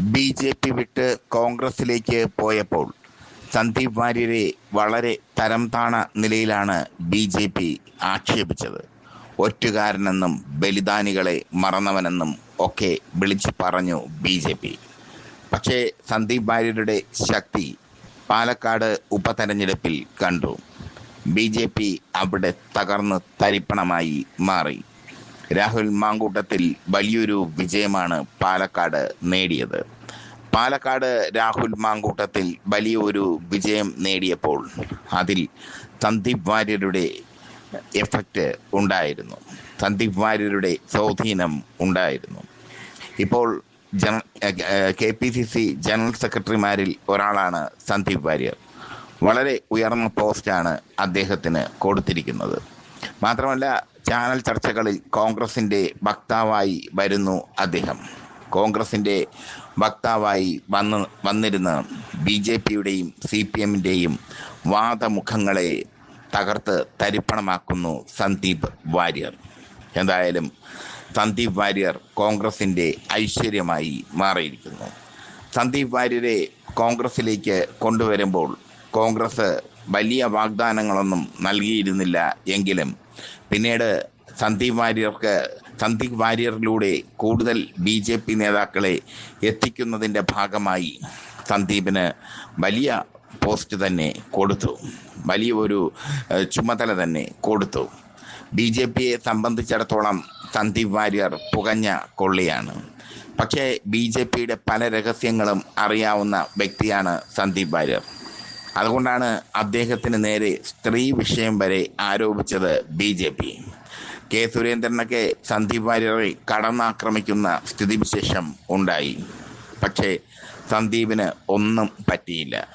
B J P വിട്ട് കോൺഗ്രസിലേക്ക് പോയപ്പോൾ സന്ദീപ് വാര്യരെ വളരെ തരം താണ നിലയിലാണ് ബി ജെ പി ആക്ഷേപിച്ചത്. ഒറ്റുകാരനെന്നും ബലിദാനികളെ മറന്നവനെന്നും ഒക്കെ വിളിച്ചു പറഞ്ഞു ബി ജെ പി. പക്ഷേ സന്ദീപ് വാര്യരുടെ ശക്തി പാലക്കാട് ഉപതെരഞ്ഞെടുപ്പിൽ കണ്ടു. ബി ജെ പി അവിടെ തകർന്ന് തരിപ്പണമായി മാറി. രാഹുൽ മാങ്കൂട്ടത്തിൽ വലിയൊരു വിജയമാണ് പാലക്കാട് നേടിയത്. പാലക്കാട് രാഹുൽ മാങ്കൂട്ടത്തിൽ വലിയൊരു വിജയം നേടിയപ്പോൾ അതിൽ സന്ദീപ് വാര്യരുടെ എഫക്റ്റ് ഉണ്ടായിരുന്നു. സന്ദീപ് വാര്യരുടെ സ്വാധീനം ഉണ്ടായിരുന്നു. ഇപ്പോൾ ജന K P C C general സെക്രട്ടറിമാരിൽ ഒരാളാണ് സന്ദീപ് വാര്യർ. വളരെ ഉയർന്ന പോസ്റ്റാണ് അദ്ദേഹത്തിന് കൊടുത്തിരിക്കുന്നത്. മാത്രമല്ല ചാനൽ ചർച്ചകളിൽ കോൺഗ്രസിന്റെ വക്താവായി വരുന്നു അദ്ദേഹം. കോൺഗ്രസിന്റെ വക്താവായി വന്ന് വന്നിരുന്ന ബി ജെ പിയുടെയും സി പി എമ്മിന്റെയും വാദമുഖങ്ങളെ തകർത്ത് തരിപ്പണമാക്കുന്നു സന്ദീപ് വാര്യർ. എന്തായാലും സന്ദീപ് വാര്യർ കോൺഗ്രസിന്റെ ഐശ്വര്യമായി മാറിയിരിക്കുന്നു. സന്ദീപ് വാര്യരെ കോൺഗ്രസിലേക്ക് കൊണ്ടുവരുമ്പോൾ കോൺഗ്രസ് വലിയ വാഗ്ദാനങ്ങളൊന്നും നൽകിയിരുന്നില്ല എങ്കിലും. പിന്നീട് സന്ദീപ് വാര്യർക്ക് സന്ദീപ് വാര്യറിലൂടെ കൂടുതൽ ബി ജെ പി നേതാക്കളെ എത്തിക്കുന്നതിന്റെ ഭാഗമായി സന്ദീപിന് വലിയ പോസ്റ്റ് തന്നെ കൊടുത്തു. വലിയ ഒരു ചുമതല തന്നെ കൊടുത്തു. ബി ജെ പിയെ സംബന്ധിച്ചിടത്തോളം സന്ദീപ് വാര്യർ പുകഞ്ഞ കൊള്ളിയാണ്. പക്ഷേ ബി ജെ പിയുടെ പല രഹസ്യങ്ങളും അറിയാവുന്ന വ്യക്തിയാണ് സന്ദീപ് വാര്യർ. അതുകൊണ്ടാണ് അദ്ദേഹത്തിന് നേരെ സ്ത്രീ വിഷയം വരെ ആരോപിച്ചത് ബി ജെ പി. കെ സുരേന്ദ്രനൊക്കെ സന്ദീപ് വാര്യറെ കടന്നാക്രമിക്കുന്ന സ്ഥിതിവിശേഷം ഉണ്ടായി. പക്ഷേ സന്ദീപിന് ഒന്നും പറ്റിയില്ല.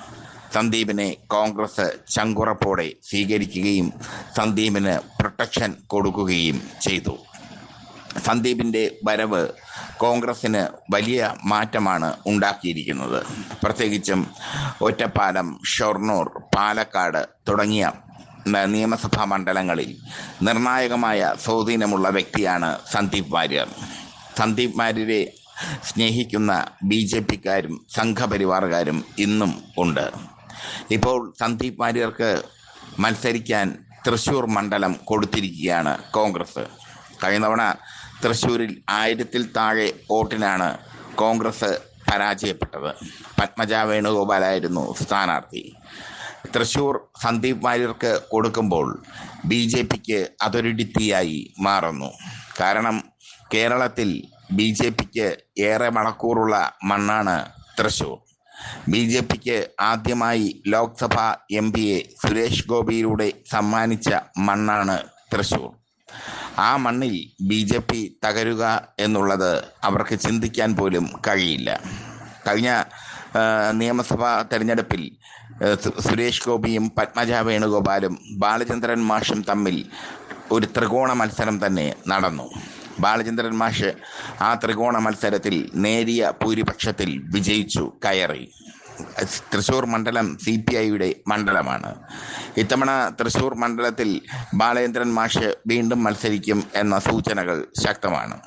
സന്ദീപിനെ കോൺഗ്രസ് ചങ്കുറപ്പോടെ സ്വീകരിക്കുകയും സന്ദീപിന് പ്രൊട്ടക്ഷൻ കൊടുക്കുകയും ചെയ്തു. സന്ദീപിന്റെ വരവ് കോൺഗ്രസ്സിന് വലിയ മാറ്റമാണ് ഉണ്ടാക്കിയിരിക്കുന്നത്. പ്രത്യേകിച്ചും ഒറ്റപ്പാലം ഷൊർണൂർ പാലക്കാട് തുടങ്ങിയ നിയമസഭാ മണ്ഡലങ്ങളിൽ നിർണായകമായ സ്വാധീനമുള്ള വ്യക്തിയാണ് സന്ദീപ് വാര്യർ. സന്ദീപ് വാര്യരെ സ്നേഹിക്കുന്ന ബി ജെ പിക്കാരും സംഘപരിവാറുകാരും ഇന്നും ഉണ്ട്. ഇപ്പോൾ സന്ദീപ് വാര്യർക്ക് മത്സരിക്കാൻ തൃശൂർ മണ്ഡലം കൊടുത്തിരിക്കുകയാണ് കോൺഗ്രസ്. കഴിഞ്ഞ തവണ തൃശ്ശൂരിൽ ആയിരത്തിൽ താഴെ വോട്ടിനാണ് കോൺഗ്രസ് പരാജയപ്പെട്ടത്. പത്മജ വേണുഗോപാലായിരുന്നു സ്ഥാനാർത്ഥി. തൃശൂർ സന്ദീപ് വാര്യർക്ക് കൊടുക്കുമ്പോൾ ബി ജെ പിക്ക് അതൊരിടിത്തിയായി മാറുന്നു. കാരണം കേരളത്തിൽ ബി ജെ പിക്ക് ഏറെ മണക്കൂറുള്ള മണ്ണാണ് തൃശൂർ ബി ജെ പിക്ക് ആദ്യമായി ലോക്സഭ എം പിയെ സുരേഷ് ഗോപിയിലൂടെ സമ്മാനിച്ച മണ്ണാണ് തൃശൂർ ആ മണ്ണിൽ ബി ജെ പി തകരുക എന്നുള്ളത് അവർക്ക് ചിന്തിക്കാൻ പോലും കഴിയില്ല. കഴിഞ്ഞ നിയമസഭാ തെരഞ്ഞെടുപ്പിൽ സുരേഷ് ഗോപിയും പത്മജ വേണുഗോപാലും ബാലചന്ദ്രൻ മാഷും തമ്മിൽ ഒരു ത്രികോണ മത്സരം തന്നെ നടന്നു. ബാലചന്ദ്രൻ മാഷ് ആ ത്രികോണ മത്സരത്തിൽ നേരിയ ഭൂരിപക്ഷത്തിൽ വിജയിച്ചു കയറി. തൃശൂർ മണ്ഡലം സി പി ഐയുടെ മണ്ഡലമാണ്. ഇത്തവണ തൃശൂർ മണ്ഡലത്തിൽ ബാലേന്ദ്രൻ മാഷ് വീണ്ടും മത്സരിക്കും എന്ന സൂചനകൾ ശക്തമാണ്.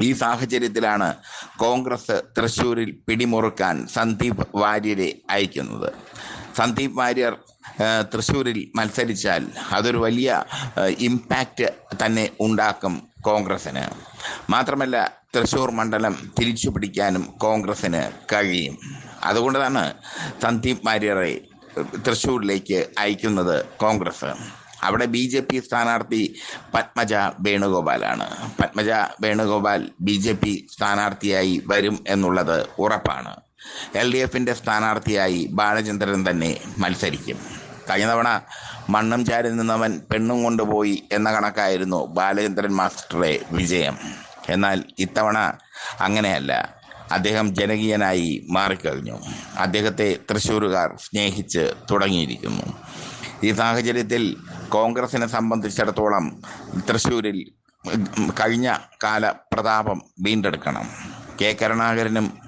ഈ സാഹചര്യത്തിലാണ് കോൺഗ്രസ് തൃശൂരിൽ പിടിമുറുക്കാൻ സന്ദീപ് വാര്യരെ അയക്കുന്നത്. സന്ദീപ് വാര്യർ തൃശൂരിൽ മത്സരിച്ചാൽ അതൊരു വലിയ ഇമ്പാക്റ്റ് തന്നെ ഉണ്ടാക്കും കോൺഗ്രസ്സിന്. മാത്രമല്ല തൃശൂർ മണ്ഡലം തിരിച്ചു പിടിക്കാനും കോൺഗ്രസ്സിന് കഴിയും. അതുകൊണ്ടാണ് സന്ദീപ് വാര്യറെ തൃശ്ശൂരിലേക്ക് അയക്കുന്നത് കോൺഗ്രസ്. അവിടെ ബി ജെ പി സ്ഥാനാർത്ഥി Padmaja വേണുഗോപാലാണ്. Padmaja Venugopal B J P സ്ഥാനാർത്ഥിയായി വരും എന്നുള്ളത് ഉറപ്പാണ്. എൽ ഡി എഫിന്റെ സ്ഥാനാർത്ഥിയായി ബാലചന്ദ്രൻ തന്നെ മത്സരിക്കും. കഴിഞ്ഞ തവണ മണ്ണും ചാരി നിന്നവൻ പെണ്ണും കൊണ്ടുപോയി എന്ന കണക്കായിരുന്നു ബാലചന്ദ്രൻ മാസ്റ്ററുടെ വിജയം. എന്നാൽ ഇത്തവണ അങ്ങനെയല്ല. അദ്ദേഹം ജനകീയനായി മാറിക്കഴിഞ്ഞു. അദ്ദേഹത്തെ തൃശ്ശൂരുകാർ സ്നേഹിച്ച് തുടങ്ങിയിരിക്കുന്നു. ഈ സാഹചര്യത്തിൽ കോൺഗ്രസിനെ സംബന്ധിച്ചിടത്തോളം തൃശ്ശൂരിൽ കഴിഞ്ഞ കാല പ്രതാപം വീണ്ടെടുക്കണം. കെ കരുണാകരനും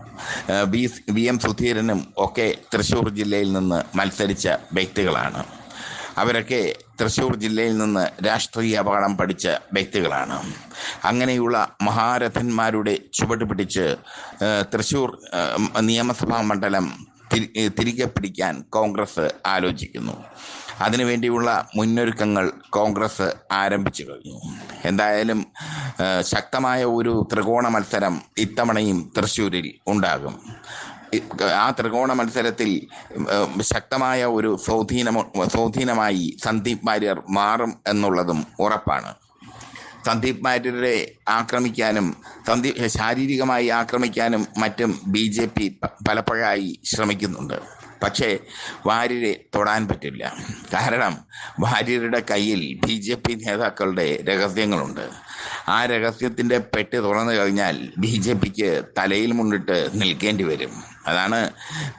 വി എം സുധീരനും ഒക്കെ തൃശ്ശൂർ ജില്ലയിൽ നിന്ന് മത്സരിച്ച വ്യക്തികളാണ്. അവരൊക്കെ തൃശ്ശൂർ ജില്ലയിൽ നിന്ന് രാഷ്ട്രീയ അപകടം പഠിച്ച വ്യക്തികളാണ്. അങ്ങനെയുള്ള മഹാരഥന്മാരുടെ ചുവട് പിടിച്ച് തൃശ്ശൂർ നിയമസഭാ മണ്ഡലം തിരി- തിരികെ പിടിക്കാൻ കോൺഗ്രസ് ആലോചിക്കുന്നു. അതിനുവേണ്ടിയുള്ള മുന്നൊരുക്കങ്ങൾ കോൺഗ്രസ് ആരംഭിച്ചു കഴിഞ്ഞു. എന്തായാലും ശക്തമായ ഒരു ത്രികോണ മത്സരം ഇത്തവണയും തൃശ്ശൂരിൽ ഉണ്ടാകും. ആ ത്രികോണ മത്സരത്തിൽ ശക്തമായ ഒരു സ്വാധീനമോ സ്വാധീനമായി സന്ദീപ് വാര്യർ മാറും എന്നുള്ളതും ഉറപ്പാണ്. സന്ദീപ് വാര്യരെ ആക്രമിക്കാനും സന്ദീപ് ശാരീരികമായി ആക്രമിക്കാനും മറ്റും ബി ജെ പി പലപ്പോഴായി ശ്രമിക്കുന്നുണ്ട്. പക്ഷേ വാര്യരെ തൊടാൻ പറ്റില്ല. കാരണം വാര്യരുടെ കയ്യിൽ ബി ജെ പി നേതാക്കളുടെ രഹസ്യങ്ങളുണ്ട്. ആ രഹസ്യത്തിന്റെ പെട്ടി തുറന്നു കഴിഞ്ഞാൽ ബി ജെ പിക്ക് തലയിൽ മുണ്ടിട്ട് നിൽക്കേണ്ടി വരും. അതാണ്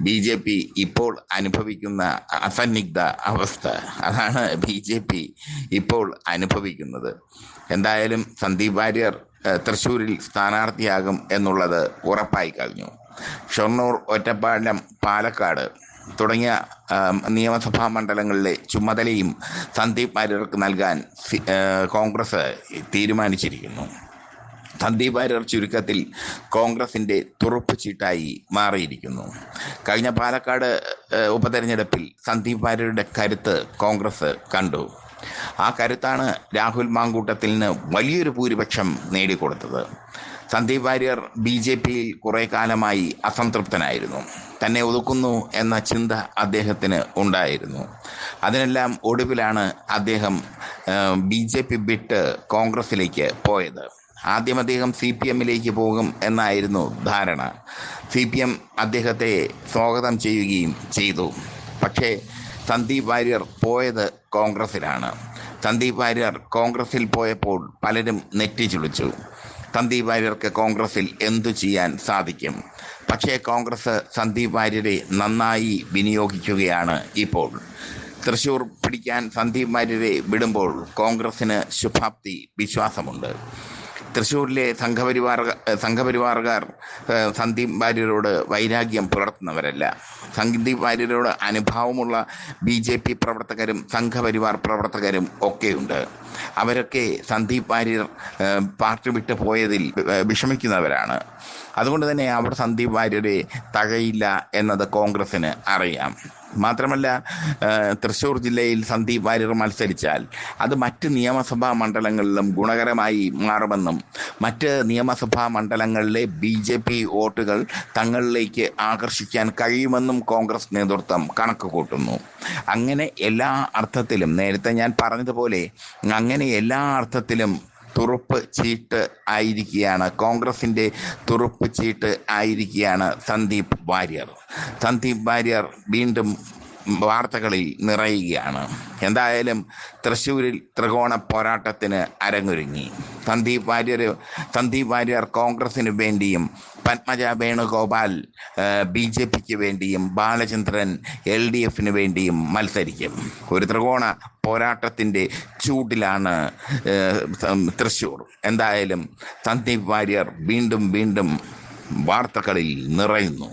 ബി ജെ പി ഇപ്പോൾ അനുഭവിക്കുന്ന അസന്നിഗ്ധ അവസ്ഥ. അതാണ് ബി ജെ പി ഇപ്പോൾ അനുഭവിക്കുന്നത്. എന്തായാലും സന്ദീപ് വാര്യർ തൃശ്ശൂരിൽ സ്ഥാനാർത്ഥിയാകും എന്നുള്ളത് ഉറപ്പായി കഴിഞ്ഞു. ഷൊർണൂർ ഒറ്റപ്പാലം പാലക്കാട് തുടങ്ങിയ നിയമസഭാ മണ്ഡലങ്ങളിലെ ചുമതലയും സന്ദീപ് വാര്യർക്ക് നൽകാൻ കോൺഗ്രസ് തീരുമാനിച്ചിരിക്കുന്നു. സന്ദീപ് വാര്യർ ചുരുക്കത്തിൽ കോൺഗ്രസിന്റെ തുറുപ്പ് ചീട്ടായി മാറിയിരിക്കുന്നു. കഴിഞ്ഞ പാലക്കാട് ഉപതെരഞ്ഞെടുപ്പിൽ സന്ദീപ് വാര്യരുടെ കരുത്ത് കോൺഗ്രസ് കണ്ടു. ആ കരുത്താണ് രാഹുൽ മാങ്കൂട്ടത്തിന് വലിയൊരു ഭൂരിപക്ഷം നേടിക്കൊടുത്തത്. സന്ദീപ് വാര്യർ ബി ജെ പിയിൽ കുറേ കാലമായി അസംതൃപ്തനായിരുന്നു. തന്നെ ഒതുക്കുന്നു എന്ന ചിന്ത അദ്ദേഹത്തിന് ഉണ്ടായിരുന്നു. അതിനെല്ലാം ഒടുവിലാണ് അദ്ദേഹം ബി ജെ പി വിട്ട് കോൺഗ്രസിലേക്ക് പോയത്. ആദ്യം അദ്ദേഹം സി പി എമ്മിലേക്ക് പോകും എന്നായിരുന്നു ധാരണ. സി പി എം അദ്ദേഹത്തെ സ്വാഗതം ചെയ്യുകയും ചെയ്തു. പക്ഷേ സന്ദീപ് വാര്യർ പോയത് കോൺഗ്രസിലാണ്. സന്ദീപ് വാര്യർ കോൺഗ്രസിൽ പോയപ്പോൾ പലരും നെറ്റിച്ചുളിച്ചു സന്ദീപ് വാര്യർക്ക് കോൺഗ്രസിൽ എന്തു ചെയ്യാൻ സാധിക്കും? പക്ഷേ കോൺഗ്രസ് സന്ദീപ് വാര്യരെ നന്നായി വിനിയോഗിക്കുകയാണ് ഇപ്പോൾ. തൃശൂർ പിടിക്കാൻ സന്ദീപ് വാര്യരെ വിടുമ്പോൾ കോൺഗ്രസിന് ശുഭാപ്തി വിശ്വാസമുണ്ട്. തൃശ്ശൂരിലെ സംഘപരിവാർ സംഘപരിവാറുകാർ സന്ദീപ് വാര്യരോട് വൈരാഗ്യം പുലർത്തുന്നവരല്ല. സന്ദീപ് വാര്യരോട് അനുഭാവമുള്ള ബി ജെ പി പ്രവർത്തകരും സംഘപരിവാർ പ്രവർത്തകരും ഒക്കെയുണ്ട്. അവരൊക്കെ സന്ദീപ് വാര്യർ പാർട്ടി വിട്ട് പോയതിൽ വിഷമിക്കുന്നവരാണ്. അതുകൊണ്ട് തന്നെ അവർ സന്ദീപ് വാര്യരെ തകയില്ല എന്നത് കോൺഗ്രസിന് അറിയാം. മാത്രമല്ല തൃശ്ശൂർ ജില്ലയിൽ സന്ദീപ് വാര്യർ മത്സരിച്ചാൽ അത് മറ്റ് നിയമസഭാ മണ്ഡലങ്ങളിലും ഗുണകരമായി മാറുമെന്നും മറ്റ് നിയമസഭാ മണ്ഡലങ്ങളിലെ ബി ജെ പി വോട്ടുകൾ തങ്ങളിലേക്ക് ആകർഷിക്കാൻ കഴിയുമെന്നും കോൺഗ്രസ് നേതൃത്വം കണക്ക് കൂട്ടുന്നു അങ്ങനെ എല്ലാ അർത്ഥത്തിലും നേരത്തെ ഞാൻ പറഞ്ഞതുപോലെ അങ്ങനെ എല്ലാ അർത്ഥത്തിലും തുറുപ്പ് ചീട്ട് ആയിരിക്കുകയാണ്. കോൺഗ്രസിന്റെ തുറുപ്പ് ചീട്ട് ആയിരിക്കുകയാണ് സന്ദീപ് വാര്യർ. സന്ദീപ് വാര്യർ വീണ്ടും വാർത്തകളിൽ നിറയുകയാണ്. എന്തായാലും തൃശ്ശൂരിൽ ത്രികോണ പോരാട്ടത്തിന് അരങ്ങൊരുങ്ങി. സന്ദീപ് വാര്യർ സന്ദീപ് വാര്യർ കോൺഗ്രസിന് വേണ്ടിയും പത്മജ വേണുഗോപാൽ ബി ജെ പിക്ക് വേണ്ടിയും ബാലചന്ദ്രൻ എൽ ഡി എഫിന് വേണ്ടിയും മത്സരിക്കും. ഒരു ത്രികോണ പോരാട്ടത്തിന്റെ ചൂടിലാണ് ഏഹ്, തൃശ്ശൂർ. എന്തായാലും സന്ദീപ് വാര്യർ വീണ്ടും വീണ്ടും വാർത്തകളിൽ നിറയുന്നു.